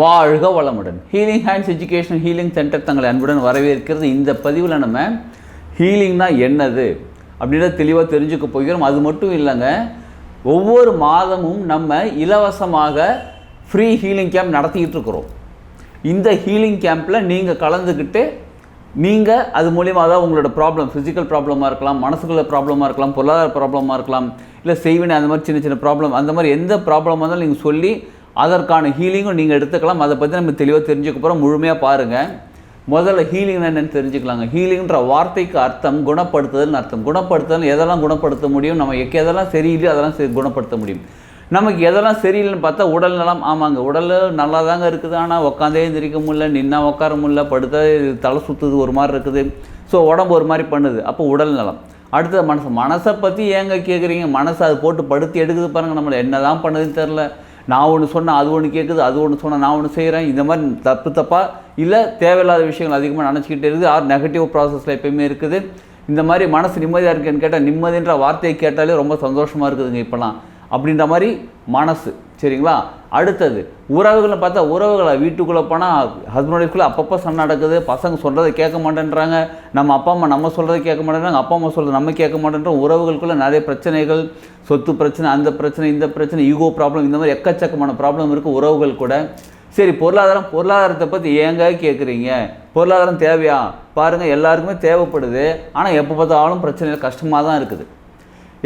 வாழ்க வளமுடன். Healing hands education healing centre தங்களை அன்புடன் வரவேற்கிறது. இந்த பதிவில் நம்ம ஹீலிங்னா என்னது அப்படின்றத தெளிவாக தெரிஞ்சுக்க போகிறோம். அது மட்டும் இல்லைங்க ஒவ்வொரு மாதமும் நம்ம இலவசமாக ஃப்ரீ ஹீலிங் கேம்ப் நடத்திக்கிட்டு இருக்கிறோம். இந்த ஹீலிங் கேம்பில் நீங்கள் கலந்துக்கிட்டு நீங்கள் அது மூலியமாக தான் உங்களோட ப்ராப்ளம் ஃபிசிக்கல் ப்ராப்ளமாக இருக்கலாம் மனசுக்குள்ள ப்ராப்ளமாக இருக்கலாம் பொருளாதார ப்ராப்ளமாக இருக்கலாம் இல்லை செய்வினை அந்த மாதிரி சின்ன சின்ன ப்ராப்ளம் அந்த மாதிரி எந்த ப்ராப்ளமாக இருந்தாலும் நீங்கள் சொல்லி அதற்கான ஹீலிங்கும் நீங்கள் எடுத்துக்கலாம். அதை பற்றி நம்ம தெளிவாக தெரிஞ்சுக்க போகிறோம் முழுமையாக பாருங்கள் முதல்ல ஹீலிங் என்னென்னு தெரிஞ்சுக்கலாங்க. ஹீலிங்ன்ற வார்த்தைக்கு அர்த்தம் குணப்படுத்துதல்னு அர்த்தம். குணப்படுத்துதல் எதெல்லாம் குணப்படுத்த முடியும்? நம்ம எக்கு எதெல்லாம் சரியில்லையோ அதெல்லாம் சரி குணப்படுத்த முடியும். நமக்கு எதெல்லாம் சரியில்லைன்னு பார்த்தா உடல் நலம். ஆமாங்க உடல் நல்லா தாங்க இருக்குது. ஆனால் உட்காந்தே எந்திரிக்க முடியல நின்னா உட்கார முடியல படுத்தா தலை சுற்றுது ஒரு மாதிரி இருக்குது. ஸோ உடம்பு ஒரு மாதிரி பண்ணுது. அப்போ உடல் நலம். அடுத்தது மனசு. மனசை பற்றி ஏங்க கேட்குறீங்க மனசை அது போட்டு படுத்தி எடுக்குது பாருங்கள் நம்மளை என்ன தான் பண்ணுதுன்னு தெரில நான் ஒன்று சொன்னால் அது ஒன்று கேட்குது அது ஒன்று சொன்னால் நான் ஒன்று செய்கிறேன் இந்த மாதிரி தப்பு தப்பாக இல்லை தேவையில்லாத விஷயங்கள் அதிகமாக நினச்சிக்கிட்டே இருக்குது. ஆர் நெகட்டிவ் ப்ராசஸில் எப்பயுமே இருக்குது. இந்த மாதிரி மனசு நிம்மதியாக இருக்குன்னு கேட்டால் நிம்மதின்ற வார்த்தையை கேட்டாலே ரொம்ப சந்தோஷமாக இருக்குதுங்க இப்போலாம் அப்படின்ற மாதிரி மனசு. சரிங்களா? அடுத்தது உறவுகளை பார்த்தா உறவுகளை வீட்டுக்குள்ளே போனால் ஹஸ்பண்ட் ஒய்ஃப்குள்ளே அப்பப்போ சண்டை நடக்குது பசங்க சொல்கிறத கேட்க மாட்டேன்றாங்க நம்ம அப்பா அம்மா நம்ம சொல்கிறத கேட்க மாட்டேன்றாங்க அப்பா அம்மா சொல்கிறது நம்ம கேட்க மாட்டேன்றோம் உறவுகளுக்குள்ளே நிறைய பிரச்சனைகள் சொத்து பிரச்சனை அந்த பிரச்சனை இந்த பிரச்சனை ஈகோ ப்ராப்ளம் இந்த மாதிரி எக்கச்சக்கமான ப்ராப்ளம் இருக்குது உறவுகள் கூட. சரி பொருளாதாரம் பொருளாதாரத்தை பற்றி ஏங்க கேட்குறீங்க? பொருளாதாரம் தேவையா? பாருங்கள் எல்லாருக்குமே தேவைப்படுது. ஆனால் எப்போ பார்த்தாலும் பிரச்சனைகள் கஷ்டமாக தான் இருக்குது.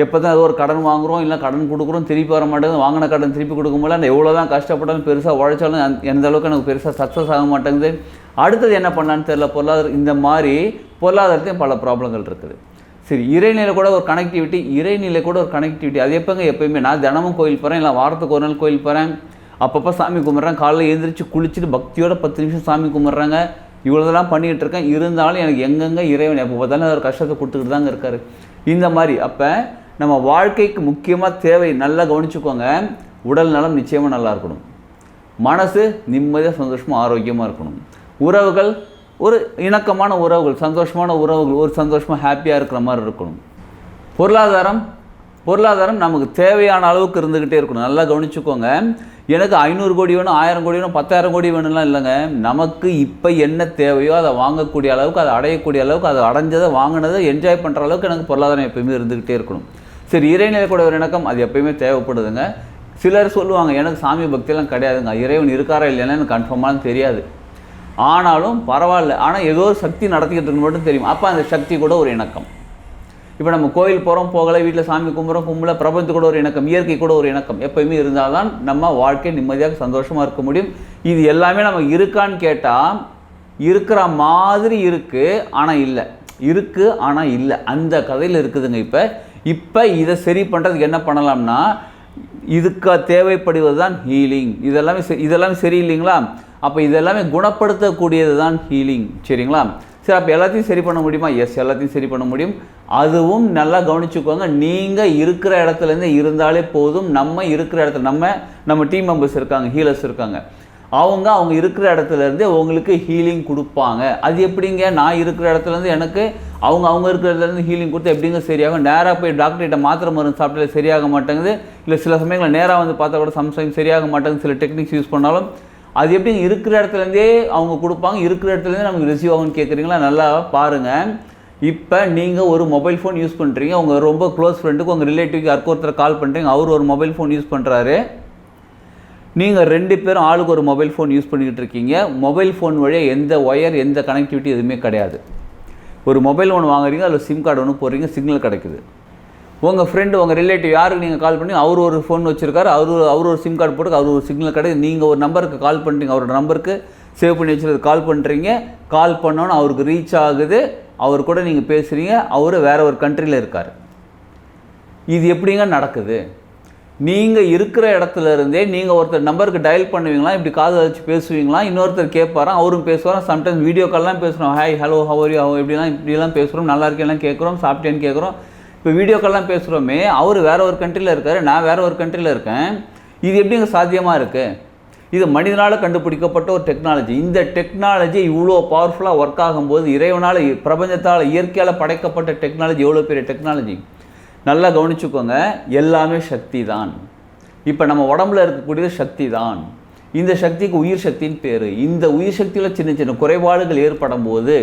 எப்போ தான் ஏதோ ஒரு கடன் வாங்குறோம் இல்லை கடன் கொடுக்குறோம் திருப்பி வர மாட்டேங்குது. வாங்கின கடன் திருப்பி கொடுக்க முடியல நான் எவ்வளோ தான் கஷ்டப்பட்டாலும் பெருசாக உழைச்சாலும் அந்த- எந்த அளவுக்கு எனக்கு பெருசாக சக்ஸஸ் ஆக மாட்டேங்குது. அடுத்தது என்ன பண்ணலான்னு தெரியல பொருளாதாரம் இந்த மாதிரி பொருளாதாரத்தையும் பல ப்ராப்ளங்கள் இருக்குது. சரி இறைநிலை கூட ஒரு கனெக்டிவிட்டி இறைநிலை கூட ஒரு கனெக்டிவிட்டி அது எப்போங்க எப்போயுமே? நான் தினமும் கோயில் போகிறேன் இல்லை வாரத்துக்கு ஒரு நாள் கோயில் போகிறேன் அப்பப்போ சாமி கும்பிட்றேன். காலையில் எழுந்திரிச்சு குளிச்சுட்டு பக்தியோட பத்து நிமிஷம் சாமி கும்பிட்றாங்க. இவ்வளோதெல்லாம் பண்ணிகிட்டு இருக்கேன். இருந்தாலும் எனக்கு எங்கெங்கே இறைவன் எப்போ பார்த்தாலும் ஒரு கஷ்டத்தை கொடுத்துக்கிட்டு தாங்க இருக்கார். இந்த மாதிரி அப்போ நம்ம வாழ்க்கைக்கு முக்கியமாக தேவை நல்லா கவனிச்சுக்கோங்க. உடல் நலம் நிச்சயமாக நல்லா இருக்கணும். மனசு நிம்மதியாக சந்தோஷமாக ஆரோக்கியமாக இருக்கணும். உறவுகள் ஒரு இணக்கமான உறவுகள் சந்தோஷமான உறவுகள் ஒரு சந்தோஷமாக ஹாப்பியாக இருக்கிற மாதிரி இருக்கணும். பொருளாதாரம் பொருளாதாரம் நமக்கு தேவையான அளவுக்கு இருந்துக்கிட்டே இருக்கணும். நல்லா கவனிச்சுக்கோங்க. எனக்கு ஐநூறு கோடி வேணும் ஆயிரம் கோடி வேணும் பத்தாயிரம் கோடி வேணும்லாம் இல்லைங்க. நமக்கு இப்போ என்ன தேவையோ அதை வாங்கக்கூடிய அளவுக்கு அதை அடையக்கூடிய அளவுக்கு அதை அடைஞ்சதை வாங்கினதை என்ஜாய் பண்ணுற அளவுக்கு எனக்கு பொருளாதாரம் எப்பயுமே இருந்துக்கிட்டே இருக்கணும். சரி இறைநிலை கூட ஒரு இணக்கம் அது எப்பயுமே தேவைப்படுதுங்க. சிலர் சொல்லுவாங்க எனக்கு சாமி பக்தியெல்லாம் கிடையாதுங்க. இறைவன் இருக்காரா இல்லைன்னா எனக்கு கன்ஃபார்மாக தெரியாது. ஆனாலும் பரவாயில்ல. ஆனால் ஏதோ ஒரு சக்தி நடத்திக்கிட்டு மட்டும் தெரியும். அப்போ அந்த சக்தி கூட ஒரு இணக்கம். இப்போ நம்ம கோயில் போகிறோம் போகலை வீட்டில் சாமி கும்புறோம் கும்பல பிரபஞ்சத்து கூட ஒரு இணக்கம் இயற்கை கூட ஒரு இணக்கம். எப்பயுமே இருந்தால் தான் நம்ம வாழ்க்கை நிம்மதியாக சந்தோஷமாக இருக்க முடியும். இது எல்லாமே நம்ம இருக்கான்னு கேட்டால் இருக்கிற மாதிரி இருக்குது ஆனால் இல்லை. இருக்குது ஆனால் இல்லை. அந்த கதையில் இருக்குதுங்க இப்போ. இப்போ இதை சரி பண்ணுறதுக்கு என்ன பண்ணலாம்னா இதுக்கு தேவைப்படுவது தான் ஹீலிங் இதெல்லாமே சரி இதெல்லாமே சரியில்லைங்களா? அப்போ இதெல்லாமே குணப்படுத்தக்கூடியது தான் ஹீலிங் சரிங்களா? சரி அப்போ எல்லாத்தையும் சரி பண்ண முடியுமா? எஸ் எல்லாத்தையும் சரி பண்ண முடியும். அதுவும் நல்லா கவனிச்சுக்கோங்க நீங்கள் இருக்கிற இடத்துலேருந்து இருந்தாலே போதும். நம்ம இருக்கிற இடத்துல நம்ம நம்ம டீம் மெம்பர்ஸ் இருக்காங்க ஹீலர்ஸ் இருக்காங்க. அவங்க அவங்க இருக்கிற இடத்துலேருந்து உங்களுக்கு ஹீலிங் கொடுப்பாங்க. அது எப்படிங்க? நான் இருக்கிற இடத்துலேருந்து எனக்கு அவங்க அவங்க இருக்கிற ஹீலிங் கொடுத்து எப்படிங்க சரியாகும்? நேராக போய் டாக்டர்கிட்ட மாத்திரை மருந்து சாப்பிட்டாலே சரியாக மாட்டேங்குது. இல்லை சில சமயங்களில் நேராக வந்து பார்த்தா கூட சம்டைம் சரியாக மாட்டேங்குது. சில டெக்னிக்ஸ் யூஸ் பண்ணாலும் அது எப்படிங்க இருக்கிற இடத்துலேருந்தே அவங்க கொடுப்பாங்க? இருக்கிற இடத்துலேருந்தே நமக்கு ரிசீவ் ஆகும்னு கேட்குறீங்களா நல்லா பாருங்கள் இப்போ நீங்கள் ஒரு மொபைல் ஃபோன் யூஸ் பண்ணுறீங்க உங்கள் ரொம்ப க்ளோஸ் ஃப்ரெண்டுக்கு உங்கள் ரிலேட்டிவ்க்கு யாருக்கோ ஒருத்தர் கால் பண்ணுறீங்க அவர் ஒரு மொபைல் ஃபோன் யூஸ் பண்ணுறாரு நீங்கள் ரெண்டு பேரும் ஆளுக்கு ஒரு மொபைல் ஃபோன் யூஸ் பண்ணிக்கிட்டு இருக்கீங்க. மொபைல் ஃபோன் வழியாக எந்த ஒயர் எந்த கனெக்டிவிட்டி எதுவுமே கிடையாது. ஒரு மொபைல் ஒன்று வாங்குறீங்க அதில் சிம் கார்டு ஒன்று போடுறீங்க சிக்னல் கிடைக்குது. உங்கள் ஃப்ரெண்டு உங்கள் ரிலேட்டிவ் யாருக்கு நீங்கள் கால் பண்ணி அவர் ஒரு ஃபோன் வச்சுருக்காரு அவர் ஒரு அவர் ஒரு சிம் கார்டு போட்டு அவர் ஒரு சிக்னல் கிடையாது நீங்கள் ஒரு நம்பருக்கு கால் பண்ணுறீங்க அவரோட நம்பருக்கு சேவ் பண்ணி வச்சுருது கால் பண்ணுறீங்க கால் பண்ணோன்னு அவருக்கு ரீச் ஆகுது. அவர் கூட நீங்கள் பேசுகிறீங்க அவர் வேறு ஒரு கண்ட்ரியில் இருக்கார். இது எப்படிங்க நடக்குது? நீங்கள் இருக்கிற இடத்துல இருந்தே நீங்கள் ஒருத்தர் நம்பருக்கு டயல் பண்ணுவீங்களா இப்படி காது வச்சு பேசுவீங்களா இன்னொருத்தர் கேட்பாராம் அவரும் பேசுவாராம் சம்டைம்ஸ் வீடியோ கால்லாம் பேசுகிறோம் hi hello how are you how இப்படிலாம் இப்படிலாம் பேசுகிறோம் நல்லா இருக்கேலாம் கேட்குறோம் சாப்பிட்டேன்னு கேட்குறோம் இப்போ வீடியோ கால்லாம் பேசுகிறோமே அவர் வேற ஒரு கண்ட்ரியில் இருக்கார் நான் வேற ஒரு கண்ட்ரியில் இருக்கேன். இது எப்படிங்க சாத்தியமாக இருக்குது இது மனிதனால் கண்டுபிடிக்கப்பட்ட ஒரு டெக்னாலஜி இந்த டெக்னாலஜி இவ்வளோ பவர்ஃபுல்லாக ஒர்க் ஆகும்போது இறைவனால் பிரபஞ்சத்தால் இயற்கையால் படைக்கப்பட்ட டெக்னாலஜி எவ்வளோ பெரிய டெக்னாலஜி நல்லா கவனிச்சுக்கோங்க எல்லாமே சக்தி தான் இப்போ நம்ம உடம்புல இருக்கக்கூடியது சக்தி தான் இந்த சக்திக்கு உயிர் சக்தின்னு பேர். இந்த உயிர் சக்தியில் சின்ன சின்ன குறைபாடுகள் ஏற்படும் போது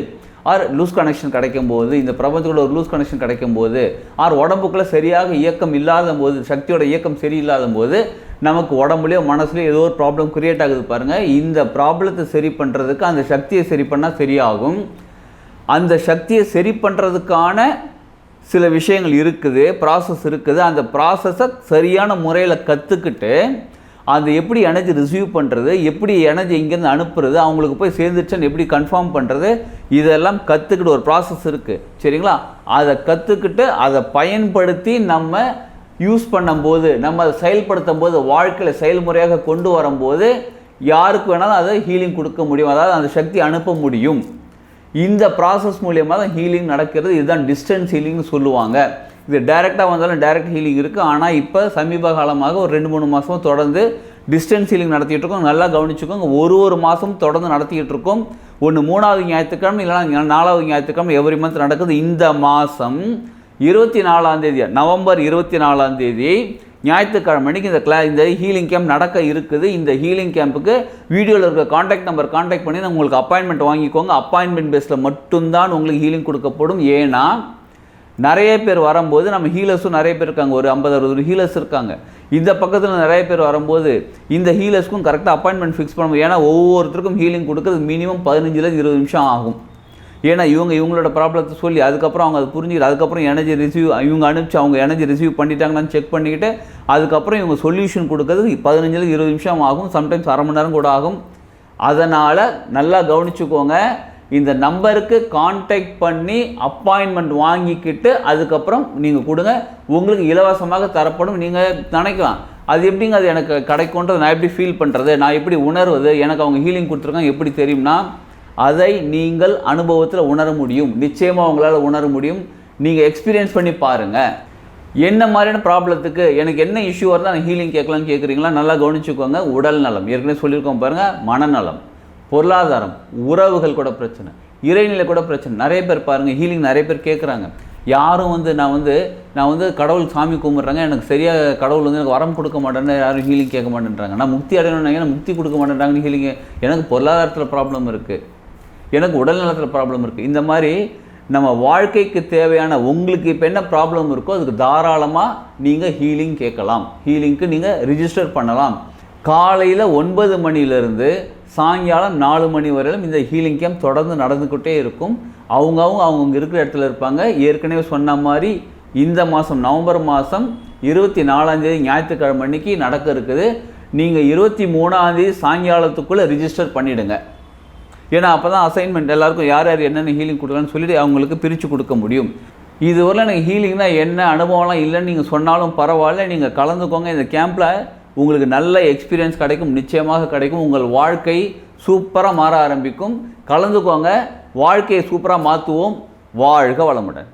ஆர் லூஸ் கனெக்ஷன் கிடைக்கும் போது இந்த பிரபஞ்சத்தோட ஒரு லூஸ் கனெக்ஷன் கிடைக்கும் போது ஆர் உடம்புக்குள்ள சரியாக இயக்கம் இல்லாத போது சக்தியோட இயக்கம் சரியில்லாத போது நமக்கு உடம்புலையோ மனசுலையோ ஏதோ ஒரு ப்ராப்ளம் க்ரியேட் ஆகுது பாருங்கள் இந்த ப்ராப்ளத்தை சரி பண்ணுறதுக்கு அந்த சக்தியை சரி பண்ணால் சரியாகும். அந்த சக்தியை சரி பண்ணுறதுக்கான சில விஷயங்கள் இருக்குது ப்ராசஸ் இருக்குது. அந்த ப்ராசஸை சரியான முறையில் கற்றுக்கிட்டு அது எப்படி எனர்ஜி ரிசீவ் பண்ணுறது எப்படி எனர்ஜி இங்கேருந்து அனுப்புறது அவங்களுக்கு போய் சேர்ந்துருச்சுன்னு எப்படி கன்ஃபார்ம் பண்ணுறது இதெல்லாம் கற்றுக்கிட்டு ஒரு ப்ராசஸ் இருக்குது சரிங்களா? அதை கற்றுக்கிட்டு அதை பயன்படுத்தி நம்ம யூஸ் பண்ணும்போது நம்ம அதை செயல்படுத்தும் போது வாழ்க்கையில் செயல்முறையாக கொண்டு வரும்போது யாருக்கு வேணாலும் அதை ஹீலிங் கொடுக்க முடியும். அதாவது அந்த சக்தி அனுப்ப முடியும். இந்த ப்ராசஸ் மூலியமாக தான் ஹீலிங் நடக்கிறது. இதுதான் டிஸ்டன்ஸ் ஹீலிங்னு சொல்லுவாங்க. இது டைரெக்டாக வந்தாலும் டைரக்ட் ஹீலிங் இருக்குது ஆனால் இப்போ சமீப காலமாக ஒரு ரெண்டு மூணு மாதமும் தொடர்ந்து டிஸ்டன்ஸ் ஹீலிங் நடத்திட்டு இருக்கோம் நல்லா கவனிச்சுக்கோங்க. ஒரு ஒரு மாதம் தொடர்ந்து நடத்திக்கிட்டு இருக்கோம் ஒன்று மூணாவது ஞாயிற்றுக்கிழமை இல்லைனா நாலாவது ஞாயிற்றுக்கிழமை எவ்ரி மந்த் நடக்குது. இந்த மாதம் இருபத்தி நாலாம் தேதி நவம்பர் இருபத்தி நாலாம் தேதி ஞாயிற்றுக்கிழமை அன்னைக்கு இந்த கிளா இந்த ஹீலிங் கேம்ப் நடக்க இருக்குது. இந்த ஹீலிங் கேம்புக்கு வீடியோவில் இருக்க காண்டாக்ட் நம்பர் காண்டாக்ட் பண்ணி உங்களுக்கு அப்பாயின்மெண்ட் வாங்கிக்கோங்க. அப்பாயின்மெண்ட் பேஸில் மட்டும்தான் உங்களுக்கு ஹீலிங் கொடுக்கப்படும். ஏன்னா நிறைய பேர் வரும்போது நம்ம ஹீலர்ஸும் நிறைய பேர் இருக்காங்க. ஒரு ஐம்பது அறுபது ஹீலர்ஸ் இருக்காங்க. இந்த பக்கத்தில் நிறைய பேர் வரும்போது இந்த ஹீலர்ஸ்க்கும் கரெக்டாக அப்பாயின்மெண்ட் ஃபிக்ஸ் பண்ணுவோம் ஏன்னா ஒவ்வொருத்தருக்கும் ஹீலிங் கொடுக்கறது மினிமம் பதினஞ்சுலேருந்து இருபது நிமிஷம் ஆகும். ஏன்னா இவங்க இவங்களோட ப்ராப்ளத்தை சொல்லி அதுக்கப்புறம் அவங்க அதை புரிஞ்சுக்கிட்டு அதுக்கப்புறம் எனர்ஜி ரிசீவ் இவங்க அனுப்பிச்சு அவங்க எனர்ஜி ரிசீவ் பண்ணிட்டாங்களான்னு செக் பண்ணிக்கிட்டு அதுக்கப்புறம் இவங்க சொல்யூஷன் கொடுக்கறது பதினஞ்சுலேருந்து இருபது நிமிஷம் ஆகும். சம்டைம்ஸ் அரை மணி நேரம் கூட ஆகும். அதனால் நல்லா கவனிச்சுக்கோங்க. இந்த நம்பருக்கு காண்டாக்ட் பண்ணி அப்பாயின்மெண்ட் வாங்கிக்கிட்டு அதுக்கப்புறம் நீங்கள் கொடுங்க. உங்களுக்கு இலவசமாக தரப்படும். நீங்கள் நினைக்கலாம். அது எப்படிங்க அது எனக்கு கிடைக்கும்ன்றது நான் எப்படி ஃபீல் பண்ணுறது நான் எப்படி உணர்வது? எனக்கு அவங்க ஹீலிங் கொடுத்துருக்காங்க. எப்படி தெரியும்னா அதை நீங்கள் அனுபவத்தில் உணர முடியும். நிச்சயமாக உங்களால் உணர முடியும். நீங்கள் எக்ஸ்பீரியன்ஸ் பண்ணி பாருங்கள் என்ன மாதிரியான ப்ராப்ளத்துக்கு எனக்கு என்ன இஷ்யூ வருதா நான் ஹீலிங் கேட்கலான்னு கேட்குறீங்களா நல்லா கவனிச்சுக்கோங்க. உடல் நலம். ஏற்கனவே சொல்லியிருக்கோம் பாருங்கள் மனநலம். பொருளாதாரம். உறவுகள் கூட பிரச்சனை. இறைநிலை கூட பிரச்சனை. நிறைய பேர் பாருங்கள் ஹீலிங் நிறைய பேர் கேட்குறாங்க யாரும் வந்து நான் வந்து நான் வந்து கடவுள் சாமி கும்பிட்றாங்க. எனக்கு சரியாக கடவுள் வந்து எனக்கு வரம் கொடுக்க மாட்டேன்னு யாரும் ஹீலிங் கேட்க மாட்டேன்றாங்க. நான் முக்தி அடையணும்னா முக்தி கொடுக்க மாட்டேன்றாங்கன்னு ஹீலிங் எனக்கு பொருளாதாரத்தில் ப்ராப்ளம் இருக்குது எனக்கு உடல் நலத்தில் ப்ராப்ளம் இருக்குது இந்த மாதிரி நம்ம வாழ்க்கைக்கு தேவையான உங்களுக்கு இப்போ என்ன ப்ராப்ளம் இருக்கோ அதுக்கு தாராளமாக நீங்கள் ஹீலிங் கேட்கலாம். ஹீலிங்க்கு நீங்கள் ரிஜிஸ்டர் பண்ணலாம். காலையில் ஒன்பது மணிலேருந்து சாயங்காலம் நாலு மணி வரையிலும் இந்த ஹீலிங் கேம்ப் தொடர்ந்து நடந்துக்கிட்டே இருக்கும். அவங்கவுங்க அவங்கவுங்க இருக்கிற இடத்துல இருப்பாங்க. ஏற்கனவே சொன்ன மாதிரி இந்த மாதம் நவம்பர் மாதம் இருபத்தி நாலாந்தேதி ஞாயிற்றுக்கிழமை அன்னைக்கு நடக்க இருக்குது. நீங்கள் இருபத்தி மூணாந்தேதி சாயங்காலத்துக்குள்ளே ரிஜிஸ்டர் பண்ணிவிடுங்க ஏன்னா அப்போ தான் அசைன்மெண்ட் எல்லாருக்கும் யார் யார் என்னென்ன ஹீலிங் கொடுக்கலான்னு சொல்லிட்டு அவங்களுக்கு பிரித்து கொடுக்க முடியும். இதுவரை எனக்கு ஹீலிங்னா என்ன அனுபவம்லாம் இல்லைன்னு நீங்கள் சொன்னாலும் பரவாயில்ல நீங்கள் கலந்துக்கோங்க. இந்த கேம்பில் உங்களுக்கு நல்ல எக்ஸ்பீரியன்ஸ் கிடைக்கும் நிச்சயமாக கிடைக்கும். உங்கள் வாழ்க்கை சூப்பராக மாற ஆரம்பிக்கும். கலந்துக்கோங்க. வாழ்க்கையை சூப்பராக மாற்றுவோம் வாழ்க வளமுடன்.